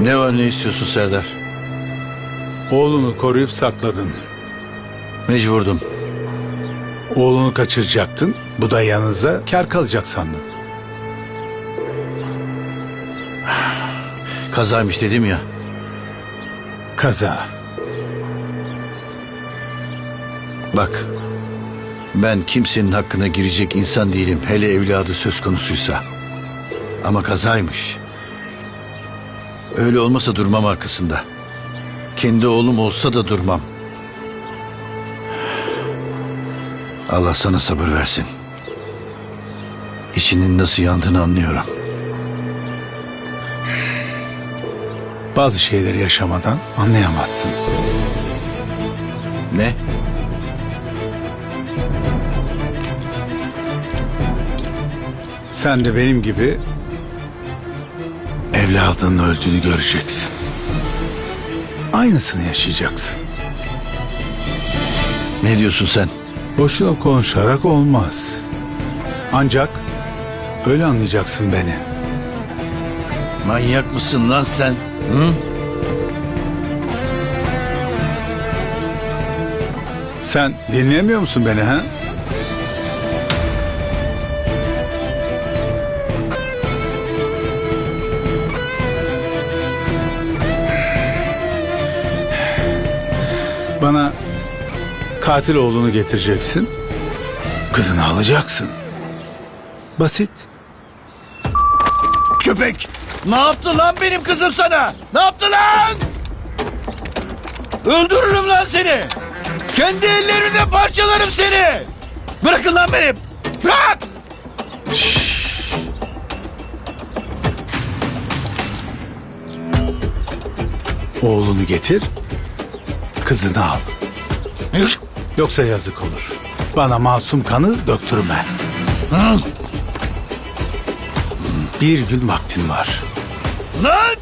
Ne var ne istiyorsun Serdar? Oğlunu koruyup sakladın. Mecburdum. Oğlunu kaçıracaktın. Bu da yanınıza kar kalacak sandın. Kazaymış dedim ya. Kaza. Bak. Ben kimsenin hakkına girecek insan değilim. Hele evladı söz konusuysa. Ama kazaymış. Öyle olmasa durmam arkasında. Kendi oğlum olsa da durmam. Allah sana sabır versin. İçinin nasıl yandığını anlıyorum. Bazı şeyleri yaşamadan anlayamazsın. Ne? Sen de benim gibi evladının öldüğünü göreceksin. Aynısını yaşayacaksın. Ne diyorsun sen? Boşuna konuşarak olmaz. Ancak öyle anlayacaksın beni. Manyak mısın lan sen? Hı? Sen dinlemiyor musun beni ha? Bana katil oğlunu getireceksin. Kızını alacaksın. Basit. Köpek! Ne yaptı lan benim kızım sana? Ne yaptı lan? Öldürürüm lan seni. Kendi ellerimle parçalarım seni. Bırakın lan beni. Bırak! Oğlunu getir. Kızını al. Yoksa yazık olur. Bana masum kanı döktürme. Bir gün vaktin var. Lan!